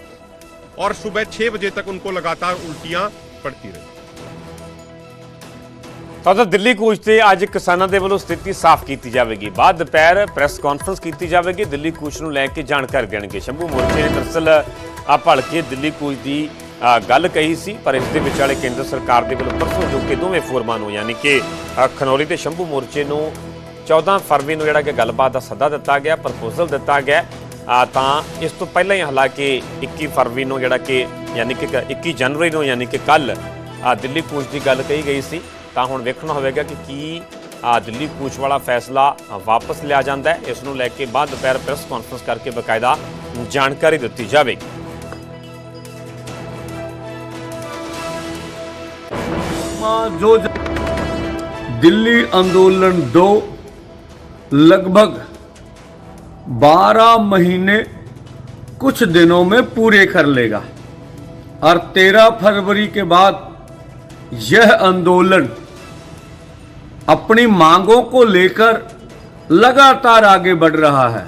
और सुबह छह बजे तक उनको लगातार उल्टियां पड़ती रही ਤਾਂ ਉਧਰ ਦਿੱਲੀ ਕੂਚ ਤੇ ਅੱਜ ਕਿਸਾਨਾਂ ਦੇ ਵੱਲੋਂ ਸਥਿਤੀ ਸਾਫ਼ ਕੀਤੀ ਜਾਵੇਗੀ ਬਾਅਦ ਦੁਪਹਿਰ ਪ੍ਰੈਸ ਕਾਨਫਰੰਸ ਕੀਤੀ ਜਾਵੇਗੀ ਦਿੱਲੀ ਕੂਚ ਨੂੰ ਲੈ ਕੇ ਜਾਣਕਾਰੀ ਦੇਣਗੇ ਸ਼ੰਭੂ ਮੋਰਚੇ ਨੇ ਦਰਅਸਲ ਆ ਭਲਕੇ ਦਿੱਲੀ ਕੂਚ ਦੀ ਅ, ਗੱਲ ਕਹੀ ਸੀ ਪਰ ਇਸ ਦੇ ਵਿਚਾਲੇ ਕੇਂਦਰ ਸਰਕਾਰ ਦੇ ਵੱਲੋਂ ਪਰਸੋਂ ਜੋ ਕਿ ਦੋਵੇਂ ਫੋਰਮਾਂ ਨੂੰ ਯਾਨੀ ਕਿ ਅ, ਖਨੌਰੀ ਤੇ ਸ਼ੰਭੂ ਮੋਰਚੇ ਨੂੰ 14 ਫਰਵਰੀ ਨੂੰ ਜਿਹੜਾ ਕਿ ਗੱਲਬਾਤ ਦਾ ਸੱਦਾ ਦਿੱਤਾ ਗਿਆ, ਪ੍ਰਪੋਜ਼ਲ ਦਿੱਤਾ ਗਿਆ। ਆ, ਤਾਂ ਇਸ ਤੋਂ ਪਹਿਲਾਂ ਹੀ ਹਾਲਾਂਕਿ 21 ਫਰਵਰੀ ਨੂੰ ਜਿਹੜਾ ਕਿ ਯਾਨੀ ਕਿ 21 ਜਨਵਰੀ ਨੂੰ ਯਾਨੀ ਕਿ ਕੱਲ ਆ, ਦਿੱਲੀ ਕੂਚ ਦੀ ਗੱਲ ਕਹੀ ਗਈ ਸੀ। ਤਾਂ ਹੁਣ ਵੇਖਣਾ ਹੋਵੇਗਾ ਕਿ ਕੀ, ਆ, ਦਿੱਲੀ ਕੂਚ ਵਾਲਾ ਫੈਸਲਾ ਵਾਪਸ ਲਿਆ ਜਾਂਦਾ ਹੈ। ਇਸ ਨੂੰ ਲੈ ਕੇ ਬਾਅਦ ਦੁਪਹਿਰ ਪ੍ਰੈਸ ਕਾਨਫਰੰਸ ਕਰਕੇ ਬਕਾਇਦਾ ਜਾਣਕਾਰੀ ਦਿੱਤੀ ਜਾਵੇਗੀ। ਜੋ ਦਿੱਲੀ ਅੰਦੋਲਨ 2 लगभग 12 महीने कुछ दिनों में पूरे कर लेगा। और 13 फरवरी के बाद यह आंदोलन अपनी मांगों को लेकर लगातार आगे बढ़ रहा है।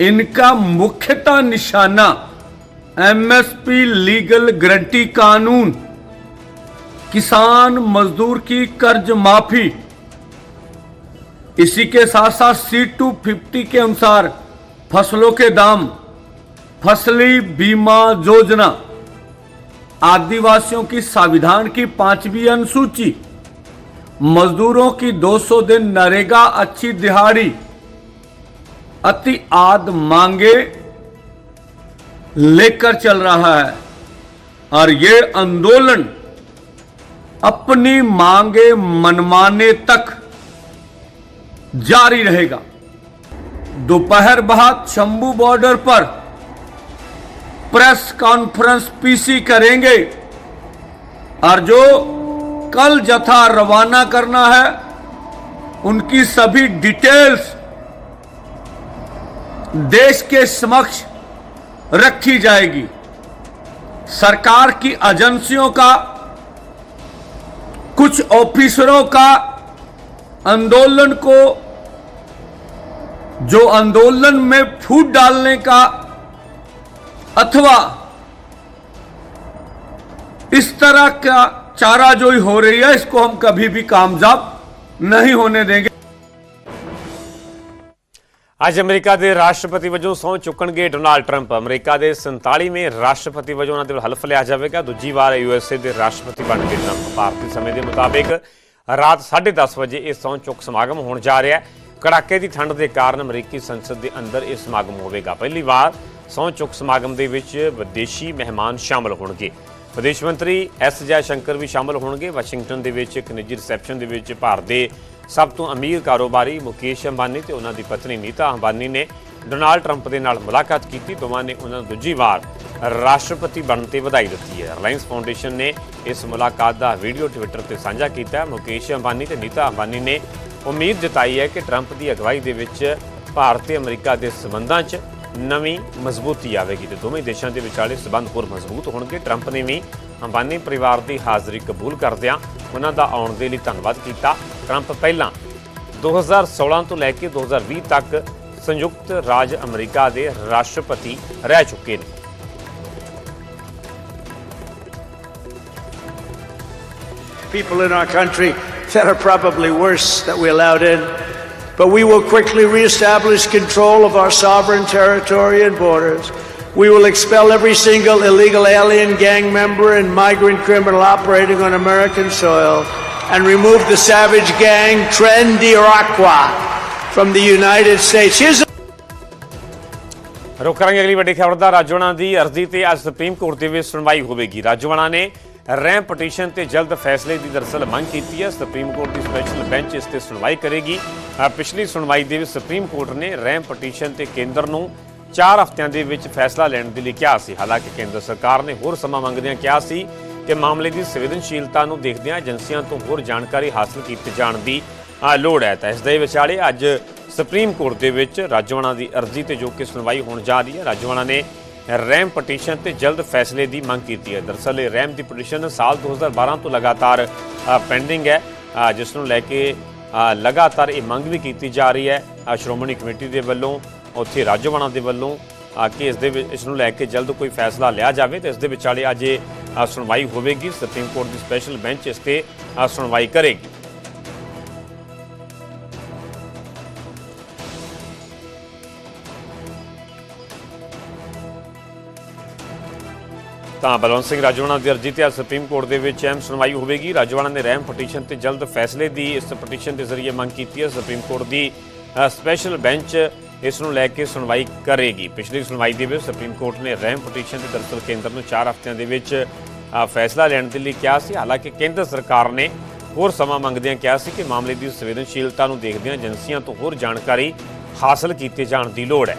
इनका मुख्यतः निशाना एमएसपी लीगल गारंटी कानून, किसान मजदूर की कर्ज माफ़ी इसी के साथ साथ सी टू फिफ्टी के अनुसार फ़सलों के दाम, फसली बीमा योजना, आदिवासियों की संविधान की पांचवी अनुसूची, मजदूरों की 200 दिन नरेगा अच्छी दिहाड़ी, अति आद मांगे लेकर चल रहा है। और ये आंदोलन अपनी मांगे मनमाने तक जारी रहेगा। दोपहर बाद शंभू बॉर्डर पर प्रेस कॉन्फ्रेंस पीसी करेंगे। और जो कल जथा रवाना करना है। उनकी सभी डिटेल्स देश के समक्ष रखी जाएगी। सरकार की एजेंसियों का, कुछ ऑफिसरों का, आंदोलन को जो आंदोलन में फूट डालने का अथवा इस तरह का चाराजोई हो रही है इसको हम कभी भी कामयाब नहीं होने देंगे ਅੱਜ ਅਮਰੀਕਾ ਦੇ ਰਾਸ਼ਟਰਪਤੀ ਵਜੋਂ ਸਹੁੰ ਚੁੱਕਣਗੇ ਡੋਨਾਲਡ ਟਰੰਪ ਅਮਰੀਕਾ ਦੇ 47ਵੇਂ ਰਾਸ਼ਟਰਪਤੀ ਵਜੋਂ ਉਹਨਾਂ ਦੇ ਵੱਲ ਹਲਫ ਲਿਆ ਜਾਵੇਗਾ ਦੂਜੀ ਵਾਰ ਯੂਐਸਏ ਦੇ ਰਾਸ਼ਟਰਪਤੀ ਬਣਨਗੇ ਟਰੰਪ ਭਾਰਤੀ ਸਮੇਂ ਦੇ ਮੁਤਾਬਿਕ ਰਾਤ 10:30 ਵਜੇ ਇਹ ਸਹੁੰ ਚੁੱਕ ਸਮਾਗਮ ਹੋਣ ਜਾ ਰਿਹਾ ਹੈ ਕੜਾਕੇ ਦੀ ਠੰਡ ਦੇ ਕਾਰਨ ਅਮਰੀਕੀ ਸੰਸਦ ਦੇ ਅੰਦਰ ਇਹ ਸਮਾਗਮ ਹੋਵੇਗਾ। ਪਹਿਲੀ ਵਾਰ ਸਹੁੰ ਚੁੱਕ ਸਮਾਗਮ ਦੇ ਵਿੱਚ ਵਿਦੇਸ਼ੀ ਮਹਿਮਾਨ ਸ਼ਾਮਲ ਹੋਣਗੇ। ਵਿਦੇਸ਼ ਮੰਤਰੀ ਐਸ ਜੈ ਸ਼ੰਕਰ ਵੀ ਸ਼ਾਮਲ ਹੋਣਗੇ। ਵਾਸ਼ਿੰਗਟਨ ਦੇ ਵਿੱਚ ਇੱਕ ਨਿੱਜੀ ਰਿਸੈਪਸ਼ਨ ਦੇ ਵਿੱਚ ਭਾਰਤ ਦੇ ਸਭ ਤੋਂ ਅਮੀਰ ਕਾਰੋਬਾਰੀ ਮੁਕੇਸ਼ ਅੰਬਾਨੀ ਤੇ ਉਹਨਾਂ ਦੀ ਪਤਨੀ ਨੀਤਾ ਅੰਬਾਨੀ ਨੇ ਡੋਨਾਲਡ ਟਰੰਪ ਦੇ ਨਾਲ ਮੁਲਾਕਾਤ ਕੀਤੀ। ਦੋਵਾਂ ਨੇ ਉਹਨਾਂ ਨੂੰ ਦੂਜੀ ਵਾਰ ਰਾਸ਼ਟਰਪਤੀ ਬਣਨ ਤੇ ਵਧਾਈ ਦਿੱਤੀ ਹੈ। ਰਿਲਾਇੰਸ ਫਾਊਂਡੇਸ਼ਨ ਨੇ ਇਸ ਮੁਲਾਕਾਤ ਦਾ ਵੀਡੀਓ ਟਵਿੱਟਰ ਤੇ ਸਾਂਝਾ ਕੀਤਾ। ਮੁਕੇਸ਼ ਅੰਬਾਨੀ ਤੇ ਨੀਤਾ ਅੰਬਾਨੀ ਨੇ ਉਮੀਦ ਜਤਾਈ ਹੈ ਕਿ ਟਰੰਪ ਦੀ ਅਗਵਾਈ ਦੇ ਵਿੱਚ ਭਾਰਤ ਤੇ ਅਮਰੀਕਾ ਦੇ ਸਬੰਧਾਂ 'ਚ ਨਵੀਂ ਮਜ਼ਬੂਤੀ ਆਵੇਗੀ ਤੇ ਦੋਵੇਂ ਦੇਸ਼ਾਂ ਦੇ ਵਿਚਾਲੇ ਸਬੰਧ ਹੋਰ ਮਜ਼ਬੂਤ ਹੋਣਗੇ। ਟਰੰਪ ਨੇ ਵੀ ਅੰਬਾਨੀ ਪਰਿਵਾਰ ਦੀ ਹਾਜ਼ਰੀ ਕਬੂਲ ਕਰਦਿਆਂ ਉਹਨਾਂ ਦਾ ਆਉਣ ਦੇ ਲਈ ਧੰਨਵਾਦ ਕੀਤਾ। ਟਰੰਪ ਪਹਿਲਾਂ 2016 ਤੋਂ ਲੈ ਕੇ 2020 ਤੱਕ ਸੰਯੁਕਤ ਰਾਜ ਅਮਰੀਕਾ ਦੇ ਰਾਸ਼ਟਰਪਤੀ ਰਹਿ ਚੁੱਕੇ ਨੇ। People in our country that are probably worse that we allowed in. But we will quickly reestablish control of our sovereign territory and borders. We will expel every single illegal alien gang member and migrant criminal operating on American soil and remove the savage gang Tren de Araqua from the United States. Here's a ਰੁਕ ਕਰਾਂਗੇ ਅਗਲੀ ਵੱਡੀ ਖਬਰ ਦਾ ਰਾਜੋਣਾ ਦੀ ਅਰਜ਼ੀ ਤੇ ਅੱਜ supreme court ਦੇ ਵਿੱਚ ਸੁਣਵਾਈ ਹੋਵੇਗੀ ਰਾਜੋਣਾ ਨੇ ਰੈਮ ਪਟੀਸ਼ਨ ਤੇ ਜਲਦ ਫੈਸਲੇ ਦੀ ਦਰਸਲ ਮੰਗ ਕੀਤੀ ਹੈ। ਸੁਪਰੀਮ ਕੋਰਟ ਦੀ ਸਪੈਸ਼ਲ ਬੈਂਚ ਇਸ ਤੇ ਸੁਣਵਾਈ ਕਰੇਗੀ। ਪਿਛਲੀ ਸੁਣਵਾਈ ਦੇ ਵਿੱਚ ਸੁਪਰੀਮ ਕੋਰਟ ਨੇ ਰੈਮ ਪਟੀਸ਼ਨ ਤੇ ਕੇਂਦਰ ਨੂੰ 4 ਹਫ਼ਤਿਆਂ ਦੇ ਵਿੱਚ ਫੈਸਲਾ ਲੈਣ ਦੇ ਲਈ ਕਿਹਾ ਸੀ। ਹਾਲਾਂਕਿ ਕੇਂਦਰ ਸਰਕਾਰ ਨੇ ਹੋਰ ਸਮਾਂ ਮੰਗਦਿਆਂ ਕਿਹਾ ਸੀ ਕਿ ਮਾਮਲੇ ਦੀ ਸੰਵੇਦਨਸ਼ੀਲਤਾ ਨੂੰ ਦੇਖਦਿਆਂ ਏਜੰਸੀਆਂ ਤੋਂ ਹੋਰ ਜਾਣਕਾਰੀ ਹਾਸਲ ਕੀਤੀ ਜਾਣ ਦੀ ਲੋੜ ਹੈ। ਤਾਂ ਇਸ ਦੇ ਵਿਚਾਲੇ ਅੱਜ ਸੁਪਰੀਮ ਕੋਰਟ ਦੇ ਵਿੱਚ ਰਾਜਵਾਨਾ ਦੀ ਅਰਜ਼ੀ ਤੇ ਜੋ ਕਿ ਸੁਣਵਾਈ ਹੋਣ ਜਾ ਰਹੀ ਹੈ ਰਾਜਵਾਨਾ ਨੇ ਰੈਮ ਪਟੀਸ਼ਨ ਤੇ ਜਲਦ ਫੈਸਲੇ ਦੀ ਮੰਗ ਕੀਤੀ ਹੈ। ਦਰਅਸਲ, ਇਹ ਰੈਮ ਦੀ ਪਟੀਸ਼ਨ ਸਾਲ 2012 ਤੋਂ ਲਗਾਤਾਰ ਪੈਂਡਿੰਗ ਹੈ। ਜਿਸ ਨੂੰ ਲੈ ਕੇ ਲਗਾਤਾਰ ਇਹ ਮੰਗ ਵੀ ਕੀਤੀ ਜਾ ਰਹੀ ਹੈ। ਸ਼੍ਰੋਮਣੀ ਕਮੇਟੀ ਦੇ ਵੱਲੋਂ, ਉੱਥੇ ਰਾਜਵਾਨਾ ਦੇ ਵੱਲੋਂ ਕਿ ਇਸ ਦੇ ਇਸ ਨੂੰ ਲੈ ਕੇ ਜਲਦ ਕੋਈ ਫੈਸਲਾ ਲਿਆ ਜਾਵੇ ਤੇ ਇਸ ਦੇ ਵਿਚਾਲੇ ਅੱਜ ਇਹ ਸੁਣਵਾਈ ਹੋਵੇਗੀ। ਸੁਪਰੀਮ ਕੋਰਟ ਦੀ ਸਪੈਸ਼ਲ ਬੈਂਚ ਇਸ ਤੇ ਸੁਣਵਾਈ ਕਰੇਗੀ। ਤਾਂ ਬਲਵੰਤ ਸਿੰਘ ਰਾਜਵਾਨਾ ਦੀ ਅਰਜ਼ੀ ਤੇ ਅੱਜ ਸੁਪਰੀਮ ਕੋਰਟ ਦੇ ਵਿੱਚ ਅਹਿਮ ਸੁਣਵਾਈ ਹੋਵੇਗੀ। ਰਾਜਵਾਨਾ ਨੇ ਰਹਿਮ ਪਟੀਸ਼ਨ ਤੇ ਜਲਦ ਫੈਸਲੇ ਦੀ ਇਸ ਪਟੀਸ਼ਨ ਦੇ ਜ਼ਰੀਏ ਮੰਗ ਕੀਤੀ ਹੈ। ਸੁਪਰੀਮ ਕੋਰਟ ਦੀ ਸਪੈਸ਼ਲ ਬੈਂਚ ਇਸ ਨੂੰ ਲੈ ਕੇ ਸੁਣਵਾਈ ਕਰੇਗੀ। ਪਿਛਲੀ ਸੁਣਵਾਈ ਦੇ ਵਿੱਚ ਸੁਪਰੀਮ ਕੋਰਟ ਨੇ ਰਹਿਮ ਪਟੀਸ਼ਨ ਤੇ ਦਰਸਲ ਕੇਂਦਰ ਨੂੰ 4 ਹਫ਼ਤਿਆਂ ਦੇ ਵਿੱਚ ਫੈਸਲਾ ਲੈਣ ਦੇ ਲਈ ਕਿਹਾ ਸੀ। ਹਾਲਾਂਕਿ ਕੇਂਦਰ ਸਰਕਾਰ ਨੇ ਹੋਰ ਸਮਾਂ ਮੰਗਦਿਆਂ ਕਿਹਾ ਸੀ ਕਿ ਮਾਮਲੇ ਦੀ ਸੰਵੇਦਨਸ਼ੀਲਤਾ ਨੂੰ ਦੇਖਦਿਆਂ ਏਜੰਸੀਆਂ ਤੋਂ ਹੋਰ ਜਾਣਕਾਰੀ ਹਾਸਲ ਕੀਤੇ ਜਾਣ ਦੀ ਲੋੜ ਹੈ।